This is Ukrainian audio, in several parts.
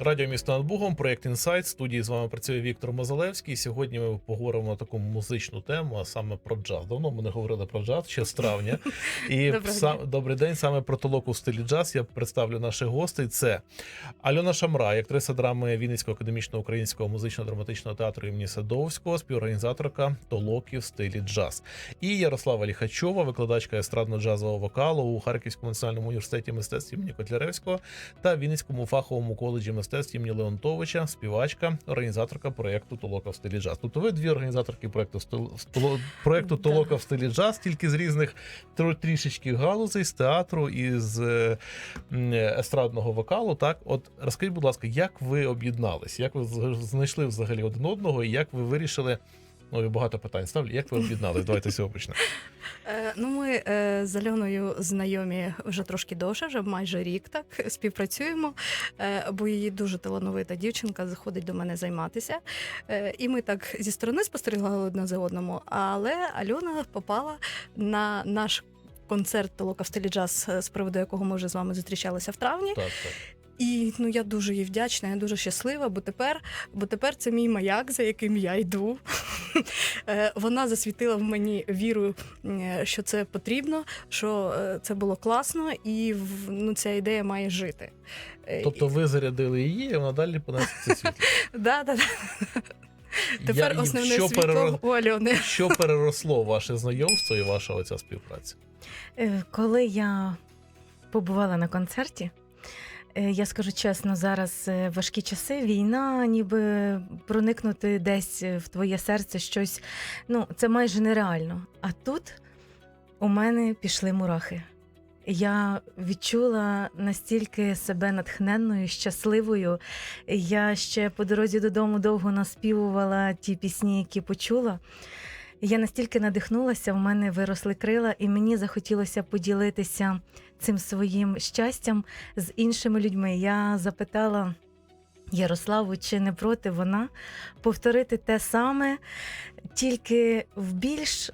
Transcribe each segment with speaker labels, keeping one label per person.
Speaker 1: Радіо місто над Бугом, проєкт Інсайт. Студії з вами працює Віктор Мозалевський. Сьогодні ми поговоримо на таку музичну тему, а саме про джаз. Давно ми не говорили про джаз, ще з травня. І сам, добрий день. Саме про толоку в стилі джаз. Я представлю наших гостей. Це Альона Шамрай, актриса драми Вінницького академічного українського музично-драматичного театру імені Садовського, співорганізаторка толоки в стилі джаз. І Ярослава Ліхачова, викладачка естрадно-джазового вокалу у Харківському національному університеті мистецтв імені Котляревського та Вінницькому фаховому коледжі мистецтв імені Леонтовича, співачка, організаторка проєкту Толока в стилі джаз. Тобто ви дві організаторки проєкту проєкту Толока в стилі джаз, тільки з різних трішечки галузей, з театру і з е, естрадного вокалу. Так, от розкажіть, будь ласка, як ви об'єднались? Як ви знайшли взагалі один одного, і як ви вирішили? Ну, і багато питань ставлю. Як ви об'єднались? Давайте з цього почнемо.
Speaker 2: Е, Ну, ми е, з Альоною знайомі вже трошки довше, вже майже рік так співпрацюємо, е, бо її дуже талановита дівчинка заходить до мене займатися. Е, І ми так зі сторони спостерігали одне за одному. Але Альона попала на наш концерт Толока в стилі джаз, е, з приводу якого ми вже з вами зустрічалися в травні.
Speaker 1: Так, так.
Speaker 2: І ну я дуже їй вдячна, я дуже щаслива, бо тепер, бо тепер це мій маяк, за яким я йду. Е, Вона засвітила в мені віру, що це потрібно, що е, це було класно, і ну, ця ідея має жити. Е,
Speaker 1: Тобто ви зарядили її, і вона далі понесе це світло.
Speaker 2: да, да, да. Тепер
Speaker 1: Я-
Speaker 2: основне
Speaker 1: що
Speaker 2: світло у Альони.
Speaker 1: Що переросло ваше знайомство і ваша оця співпраця?
Speaker 3: Коли я побувала на концерті, я скажу чесно, зараз е, важкі часи, війна, ніби проникнути десь е, в твоє серце щось. Ну, це майже нереально. А тут у мене пішли мурахи. Я відчула настільки себе натхненною, щасливою. Я ще по дорозі додому довго наспівувала ті пісні, які почула. Я настільки надихнулася, в мене виросли крила, і мені захотілося поділитися цим своїм щастям з іншими людьми. Я запитала Ярославу, чи не проти вона повторити те саме, тільки в більш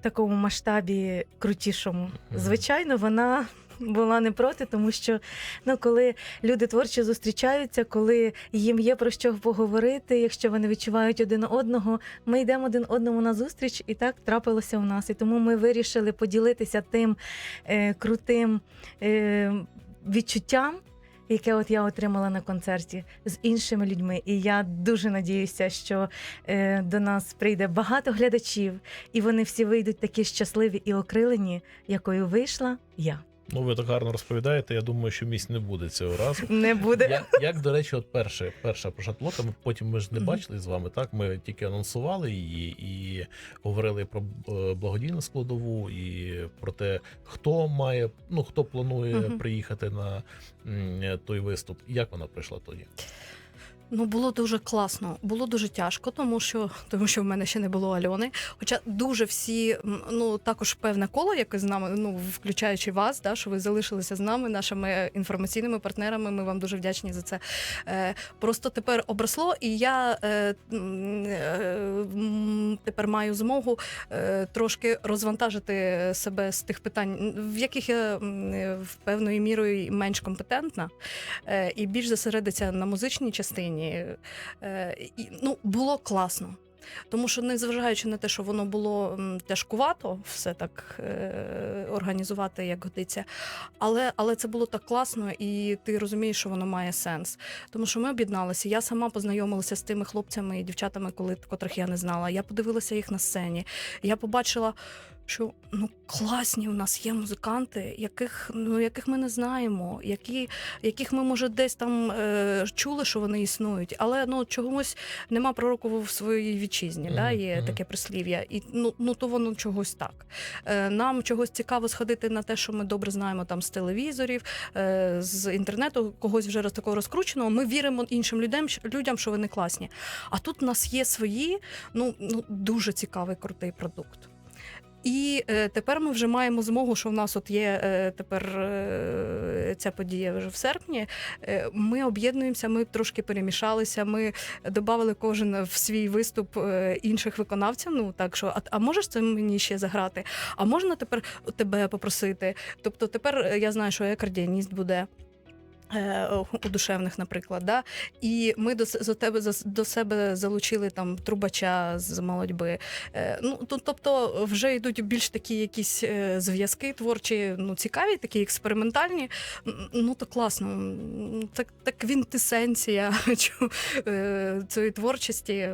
Speaker 3: такому масштабі крутішому. Звичайно, вона. Була не проти, тому що ну, коли люди творчо зустрічаються, коли їм є про що поговорити, якщо вони відчувають один одного, ми йдемо один одному на зустріч, і так трапилося у нас. І тому ми вирішили поділитися тим е, крутим е, відчуттям, яке от я отримала на концерті з іншими людьми. І я дуже надіюся, що е, до нас прийде багато глядачів, і вони всі вийдуть такі щасливі і окрилені, якою вийшла я.
Speaker 1: Ну, ви так гарно розповідаєте. Я думаю, що місць не буде цього разу.
Speaker 3: Не буде.
Speaker 1: Як, як до речі, от перше, перша пошатлота, ми потім ми ж не бачили з вами, так? Ми тільки анонсували її і говорили про е, благодійну складову і про те, хто має, ну хто планує приїхати на той виступ. Як вона прийшла тоді?
Speaker 2: Ну, було дуже класно, було дуже тяжко, тому що тому що в мене ще не було Альони. Хоча дуже всі, ну також певне коло, яке з нами, ну включаючи вас, да, що ви залишилися з нами, нашими інформаційними партнерами. Ми вам дуже вдячні за це. Е, просто тепер обросло, і я е, е, тепер маю змогу е, трошки розвантажити себе з тих питань, в яких я е, в певною мірою менш компетентна е, і більш зосередиться на музичній частині. Е, і, ну, було класно. Тому що, незважаючи на те, що воно було тяжкувато все так е, організувати, як годиться, але, але це було так класно, і ти розумієш, що воно має сенс. Тому що ми об'єдналися. Я сама познайомилася з тими хлопцями і дівчатами, коли котрих я не знала. Я подивилася їх на сцені. Я побачила, що ну класні у нас є музиканти, яких ну яких ми не знаємо, які, яких ми може десь там е, чули, що вони існують, але ну чогось нема пророку в своїй вітчизні. Да,
Speaker 1: Мгм,
Speaker 2: є
Speaker 1: мгм.
Speaker 2: таке прислів'я, і ну, ну то воно чогось так. Е, нам чогось цікаво сходити на те, що ми добре знаємо там з телевізорів, е, з інтернету, когось вже роз такого розкрученого. Ми віримо іншим людям, людям, що вони класні. А тут в нас є свої, ну, ну дуже цікавий крутий продукт. І е, тепер ми вже маємо змогу, що в нас от є е, тепер е, ця подія вже в серпні. Ми об'єднуємося, ми трошки перемішалися. Ми додали кожен в свій виступ інших виконавців. Ну так що, а, а можеш це мені ще заграти? А можна тепер тебе попросити? Тобто тепер я знаю, що акордіоніст буде. Е, У душевних, наприклад, да? і ми до, до тебе до себе залучили там трубача з молодьби. Е, Ну тобто, вже йдуть більш такі якісь е, зв'язки творчі, ну цікаві, такі експериментальні. Ну то класно. Так, так квінтесенція цієї творчості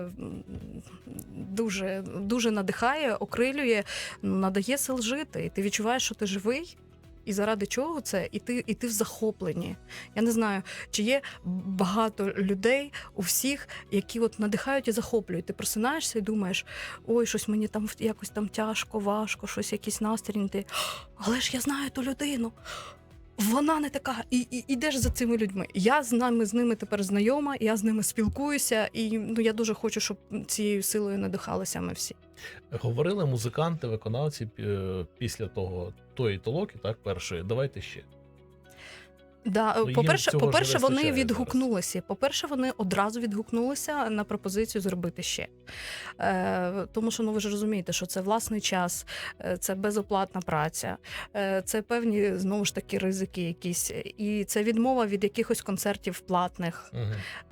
Speaker 2: дуже, дуже надихає, окрилює, надає сил жити. І ти відчуваєш, що ти живий. І заради чого це? І ти, і ти в захопленні. Я не знаю, чи є багато людей у всіх, які от надихають і захоплюють. Ти просинаєшся і думаєш, ой, щось мені там якось там тяжко, важко, щось якісь настрій. Ти, але ж я знаю ту людину. Вона не така, і, і ідеш за цими людьми. Я з нами з ними тепер знайома, я з ними спілкуюся, і ну я дуже хочу, щоб цією силою надихалися ми всі.
Speaker 1: Говорили музиканти, виконавці е, після того тої толоки, так, першої. Давайте ще.
Speaker 2: Да,
Speaker 1: Ну,
Speaker 2: по-перше, по-перше, вони відгукнулися. По-перше, вони одразу відгукнулися на пропозицію зробити ще. Е, тому що ну ви ж розумієте, що це власний час, е, це безоплатна праця, е, це певні знову ж таки ризики якісь, і це відмова від якихось концертів платних.
Speaker 1: Угу.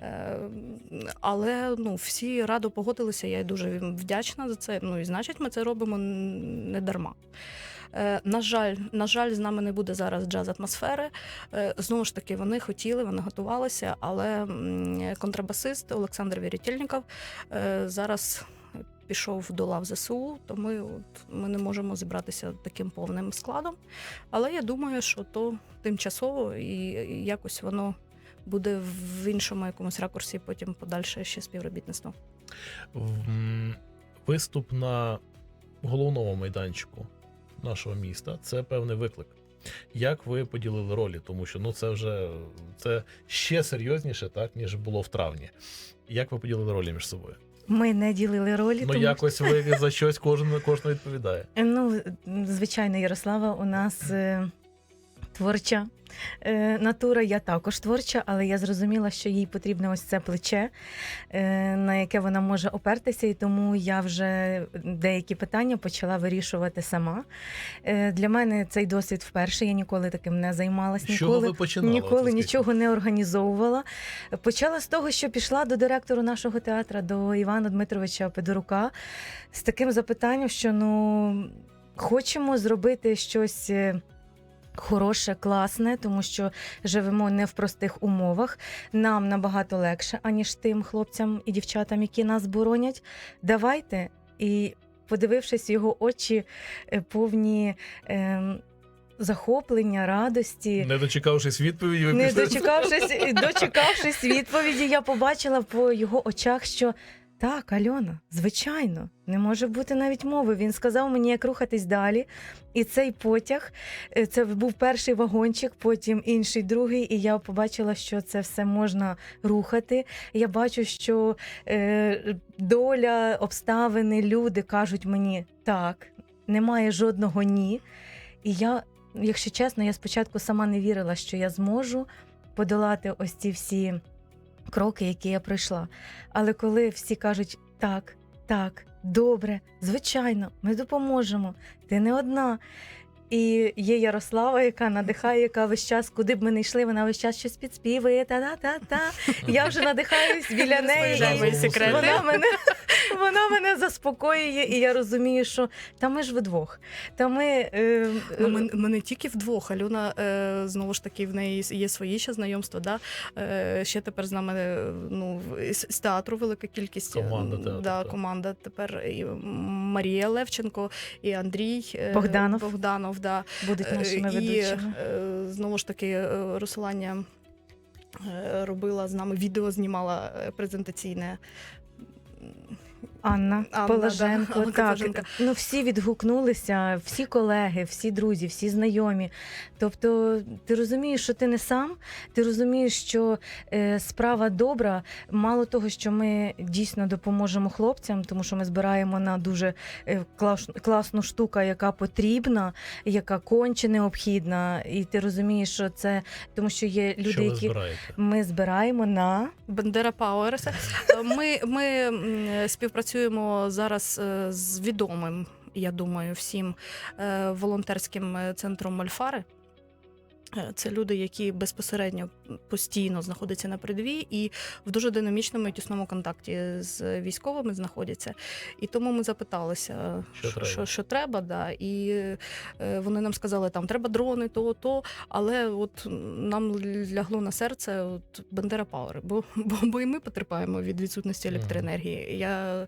Speaker 2: Е, Але ну всі радо погодилися. Я дуже вдячна за це. Ну і значить, ми це робимо не дарма. Е, На жаль, на жаль, з нами не буде зараз джаз атмосфери. Е, Знову ж таки, вони хотіли, вони готувалися, але контрабасист Олександр Вірітельніков е, зараз пішов до лав ЗСУ, то ми, от, ми не можемо зібратися таким повним складом. Але я думаю, що то тимчасово і якось воно буде в іншому якомусь ракурсі, потім подальше ще співробітництво.
Speaker 1: Виступ на головному майданчику нашого міста це певний виклик. Як ви поділили ролі? Тому що ну це вже це ще серйозніше, так ніж було в травні. Як ви поділили ролі між собою?
Speaker 3: Ми не ділили ролі.
Speaker 1: Ну
Speaker 3: тому
Speaker 1: якось ви за щось кожен кожен відповідає.
Speaker 3: Ну, звичайно, Ярослава у нас е, творча е, натура. Я також творча, але я зрозуміла, що їй потрібне ось це плече, е, на яке вона може опертися, і тому я вже деякі питання почала вирішувати сама. Е, для мене цей досвід вперше. Я ніколи таким не займалась. Ніколи
Speaker 1: починали?
Speaker 3: Ніколи нічого не організовувала. Почала з того, що пішла до директору нашого театру, до Івана Дмитровича Педорука, з таким запитанням, що ну хочемо зробити щось. Е, Хороше, класне, тому що живемо не в простих умовах. Нам набагато легше, аніж тим хлопцям і дівчатам, які нас боронять. Давайте. І подивившись його очі, е, повні ем, захоплення, радості,
Speaker 1: Не дочекавшись відповіді, ви
Speaker 3: не
Speaker 1: пішли.
Speaker 3: дочекавшись, дочекавшись відповіді, я побачила по його очах, що так, Альона, звичайно, не може бути навіть мови. Він сказав мені, як рухатись далі. І цей потяг е, це був перший вагончик, потім інший, другий. І я побачила, що це все можна рухати. Я бачу, що е, доля, обставини, люди кажуть мені так, немає жодного ні. І я якщо чесно, я спочатку сама не вірила, що я зможу подолати ось ці всі кроки, які я пройшла. Але коли всі кажуть так, так, добре, звичайно, ми допоможемо, ти не одна. І є Ярослава, яка надихає, яка весь час, куди б ми не йшли, вона весь час щось підспівує. Та-та-та-та. Я вже надихаюсь біля неї. І. Вона мене, вона мене заспокоює, і я розумію, що та ми ж вдвох. Та ми, е,
Speaker 2: Ну, ми, ми не тільки вдвох. Альона е, знову ж таки в неї є свої ще знайомства. Да? Е, ще тепер з нами е, ну, з, з театру велика кількість.
Speaker 1: Команда
Speaker 2: М,
Speaker 1: театру,
Speaker 2: Да,
Speaker 1: так.
Speaker 2: команда тепер і Марія Левченко, і Андрій е,
Speaker 3: Богданов.
Speaker 2: Богданов да.
Speaker 3: будуть нашими
Speaker 2: Е, І
Speaker 3: ведучими.
Speaker 2: е, знову ж таки е, Русланя е, робила з нами відео, знімала е, презентаційне.
Speaker 3: Анна,
Speaker 2: Анна,
Speaker 3: Положенко,
Speaker 2: да,
Speaker 3: так.
Speaker 2: Положенко.
Speaker 3: Ну всі відгукнулися, всі колеги, всі друзі, всі знайомі. Тобто, ти розумієш, що ти не сам, ти розумієш, що е, справа добра. Мало того, що ми дійсно допоможемо хлопцям, тому що ми збираємо на дуже е, клас, класну штуку, яка потрібна, яка конче необхідна. І ти розумієш, що це тому, що є люди,
Speaker 1: що ви
Speaker 3: які
Speaker 1: збираєте?
Speaker 3: ми збираємо на
Speaker 2: Бандера Пауерс. Ми, ми м, співпрацюємо зараз е, з відомим, я думаю, всім е, волонтерським е, центром Мольфари. Е, Це люди, які безпосередньо постійно знаходяться на передовій і в дуже динамічному і тісному контакті з військовими знаходяться. І тому ми запиталися,
Speaker 1: Що
Speaker 2: що,
Speaker 1: треба.
Speaker 2: що, що треба, да. і е, вони нам сказали, там треба дрони, то, то. Але от нам лягло на серце от Бендера Пауер, бо, бо, бо і ми потерпаємо від відсутності електроенергії. Я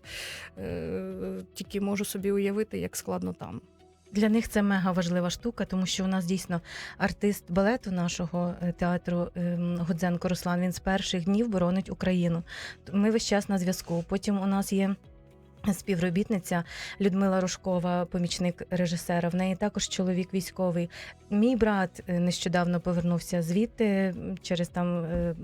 Speaker 2: е, тільки можу собі уявити, як складно там.
Speaker 3: Для них це мега важлива штука, тому що у нас дійсно артист балету нашого е, театру ем, Гудзенко Руслан. Він з перших днів боронить Україну. Ми весь час на зв'язку. Потім у нас є. Співробітниця Людмила Рожкова, помічник режисера. В неї також чоловік військовий. Мій брат е, нещодавно повернувся звідти через там е,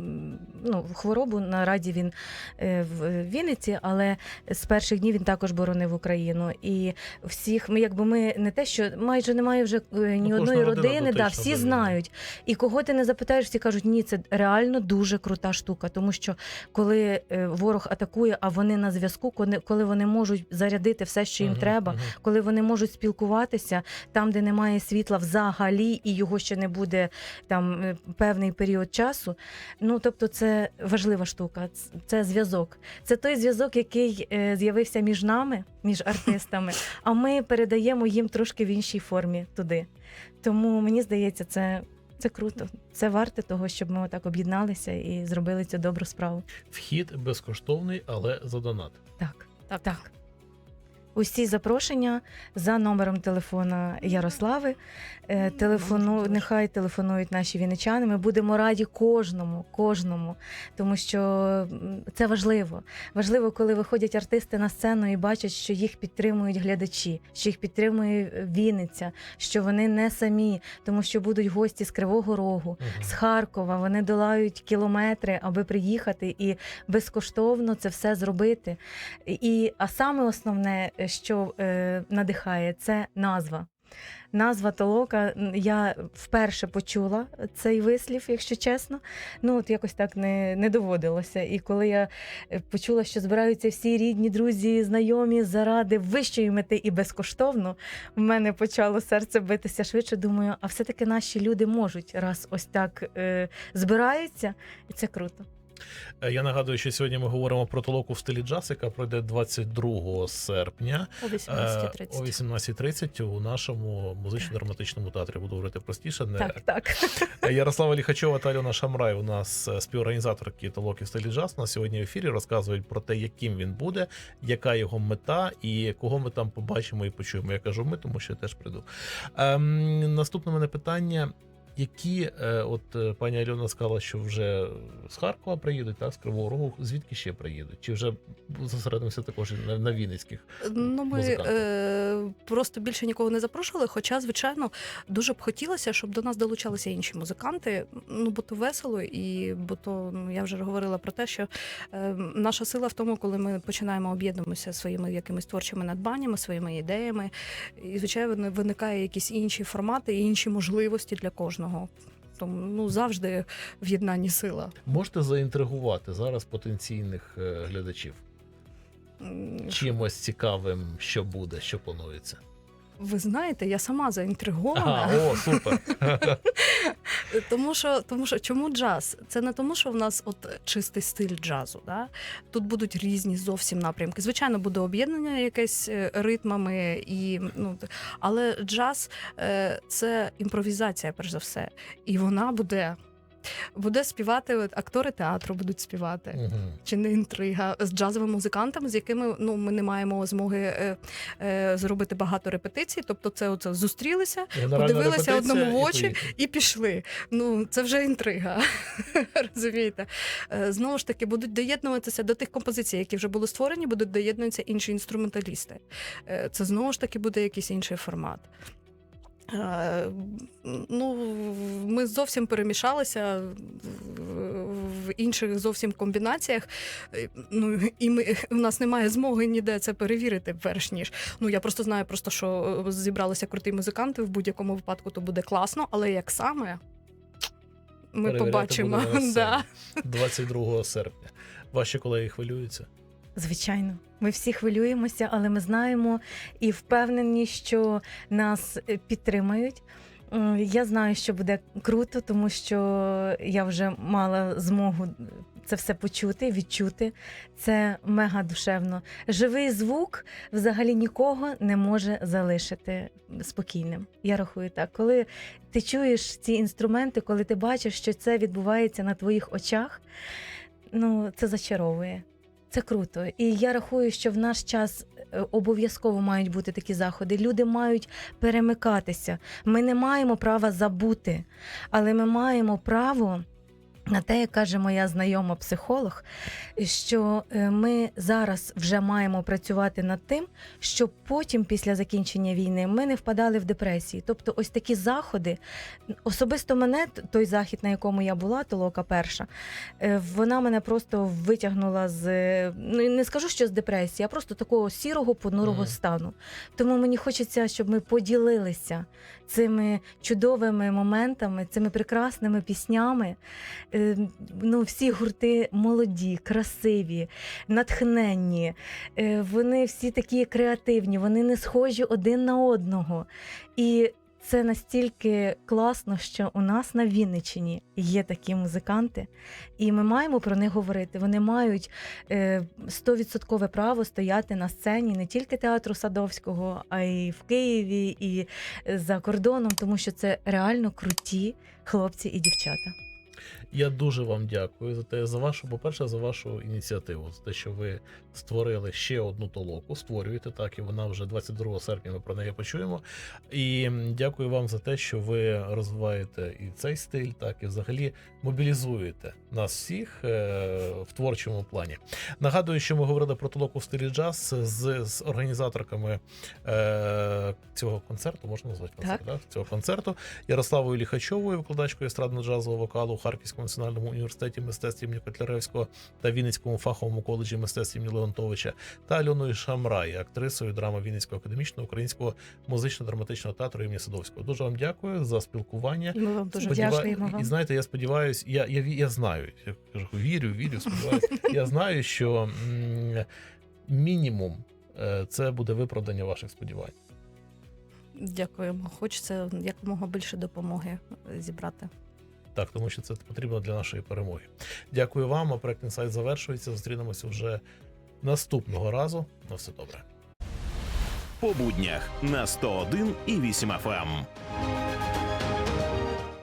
Speaker 3: ну, хворобу. На раді він е, в Вінниці, але з перших днів він також боронив Україну. І всіх ми, якби ми не те, що майже немає вже ні
Speaker 1: Ну,
Speaker 3: одної родини, да, всі
Speaker 1: до
Speaker 3: знають. І кого ти не запитаєш, всі кажуть, ні, це реально дуже крута штука. Тому що коли ворог атакує, а вони на зв'язку, коли вони можуть зарядити все, що їм треба, коли вони можуть спілкуватися там, де немає світла взагалі, і його ще не буде там е, певний період часу. Ну тобто, це важлива штука. Це зв'язок. Це той зв'язок, який е, з'явився між нами, між артистами, а ми передаємо їм трошки в іншій формі туди. Тому мені здається, це. Це круто, це варте того, щоб ми отак об'єдналися і зробили цю добру справу.
Speaker 1: Вхід безкоштовний, але за донат.
Speaker 3: Так,
Speaker 2: Так.
Speaker 3: так. Усі запрошення за номером телефона Ярослави. Е, Телефону, нехай телефонують наші віничани. Ми будемо раді кожному, кожному, тому що це важливо. Важливо, коли виходять артисти на сцену і бачать, що їх підтримують глядачі, що їх підтримує Вінниця, що вони не самі, тому що будуть гості з Кривого Рогу, з Харкова. Вони долають кілометри, аби приїхати і безкоштовно це все зробити. І а саме основне, що е, надихає, це назва. Назва толока. Я вперше почула цей вислів, якщо чесно. Ну от якось так не, не доводилося. І коли я е, почула, що збираються всі рідні, друзі, знайомі заради вищої мети і безкоштовно, в мене почало серце битися швидше. Думаю, а все-таки наші люди можуть раз ось так е, збираються, і це круто.
Speaker 1: Е, Я нагадую, що сьогодні ми говоримо про толоку в стилі джаз, яка пройде 22 серпня
Speaker 2: О
Speaker 1: е,
Speaker 2: 18.30.
Speaker 1: о 18.30 у нашому музично-драматичному театрі. Буду говорити простіше. Не
Speaker 3: Так, так.
Speaker 1: Е, Ярослава Ліхачова та Альона Шамрай у нас е, співорганізаторки толоки в стилі джаз. На сьогодні в ефірі розказують про те, яким він буде, яка його мета і кого ми там побачимо і почуємо. Я кажу ми, тому що я теж прийду. Ем, наступне мене питання. Які, е, от е, пані Альона сказала, що вже з Харкова приїдуть, так, з Кривого Рогу, звідки ще приїдуть? Чи вже зосередимося також на, на Вінницьких?
Speaker 2: Ну, ми е, просто більше нікого не запрошували. Хоча, звичайно, дуже б хотілося, щоб до нас долучалися інші музиканти. Ну, бо то весело, і бо то ну, я вже говорила про те, що е, наша сила в тому, коли ми починаємо об'єднуватися своїми якимись творчими надбаннями, своїми ідеями. І, звичайно, виникає якісь інші формати і інші можливості для кожного. Тому ну завжди в єднанні сила.
Speaker 1: Можете заінтригувати зараз потенційних е, глядачів чимось цікавим, що буде, що планується?
Speaker 2: Ви знаєте, я сама заінтригована.
Speaker 1: Ага, о, супер.
Speaker 2: Тому що, тому що чому джаз? Це не тому, що в нас от чистий стиль джазу. Да? Тут будуть різні зовсім напрямки. Звичайно, буде об'єднання якесь е, ритмами, і, ну, але джаз е, це імпровізація, перш за все. І вона буде. Буде співати от, актори театру, будуть співати.
Speaker 1: Мгм.
Speaker 2: Чи не інтрига з джазовими музикантами, з якими ну ми не маємо змоги е, е, зробити багато репетицій. Тобто, це оце зустрілися,
Speaker 1: Генеральна
Speaker 2: Подивилися одному в очі.
Speaker 1: поїхали.
Speaker 2: і пішли. Ну це вже інтрига. Розумієте? Е, Знову ж таки, будуть доєднуватися до тих композицій, які вже були створені, будуть доєднуватися інші інструменталісти. Е, Це знову ж таки буде якийсь інший формат. Е, Ну, ми зовсім перемішалися в- інших зовсім комбінаціях. Е, Ну і ми у нас немає змоги ніде це перевірити, перш ніж. Ну я просто знаю, просто що е, зібралися круті музиканти. В будь-якому випадку то буде класно, але як саме ми
Speaker 1: Перевіряти
Speaker 2: побачимо. Да.
Speaker 1: 22 серпня. Ваші колеги хвилюються?
Speaker 3: Звичайно, ми всі хвилюємося, але ми знаємо і впевнені, що нас е, підтримають. Я знаю, що буде круто, тому що я вже мала змогу це все почути, відчути. Це мега душевно. Живий звук взагалі нікого не може залишити спокійним. Я рахую так. Коли ти чуєш ці інструменти, коли ти бачиш, що це відбувається на твоїх очах, ну це зачаровує. Це круто. І я рахую, що в наш час е, обов'язково мають бути такі заходи. Люди мають перемикатися. Ми не маємо права забути, але ми маємо право. На те, як каже моя знайома психолог, що е, ми зараз вже маємо працювати над тим, щоб потім, після закінчення війни, ми не впадали в депресії. Тобто, ось такі заходи, особисто мене, той захід, на якому я була, толока перша, е, вона мене просто витягнула з е, ну не скажу, що з депресії, а просто такого сірого понурого
Speaker 1: Мгм.
Speaker 3: стану. Тому мені хочеться, щоб ми поділилися цими чудовими моментами, цими прекрасними піснями. Е, Ну, всі гурти молоді, красиві, натхненні. Е, Вони всі такі креативні, вони не схожі один на одного. І це настільки класно, що у нас на Вінниччині є такі музиканти, і ми маємо про них говорити. Вони мають е, стовідсоткове право стояти на сцені не тільки театру Садовського, а й в Києві, і е, за кордоном, тому що це реально круті хлопці і дівчата.
Speaker 1: Я дуже вам дякую за те, за вашу, по-перше, за вашу ініціативу, за те, що ви створили ще одну толоку, створюєте так, і вона вже 22 серпня. Ми про неї почуємо. І дякую вам за те, що ви розвиваєте і цей стиль, так і взагалі мобілізуєте нас всіх е, в творчому плані. Нагадую, що ми говорили про толоку в стилі джаз з, з організаторками е, цього концерту. Можна назвати концерт, так. цього концерту Ярославою Ліхачовою, викладачкою естрадно-джазового вокалу у Харківському національному університеті мистецтв імені Котляревського та Вінницькому фаховому коледжі мистецтв імені Леонтовича та Альоною Шамрай, актрисою драми Вінницького академічного українського музично-драматичного театру імені Садовського. Дуже вам дякую за спілкування.
Speaker 2: Ми вам дуже
Speaker 3: Сподіваю- дякуємо вам.
Speaker 1: І знаєте, я сподіваюся, я, я, я знаю, я кажу, вірю, вірю, сподіваюся. Я знаю, що мінімум е, це буде виправдання ваших сподівань.
Speaker 2: дякуємо. Хочеться якомога більше допомоги зібрати.
Speaker 1: Так, тому що це потрібно для нашої перемоги. Дякую вам. А проект інсайт завершується. Зустрінемося вже наступного разу. На все добре.
Speaker 4: по буднях на 101 і 8 FM.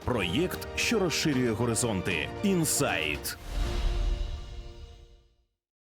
Speaker 4: Проєкт, що розширює горизонти. Інсайт.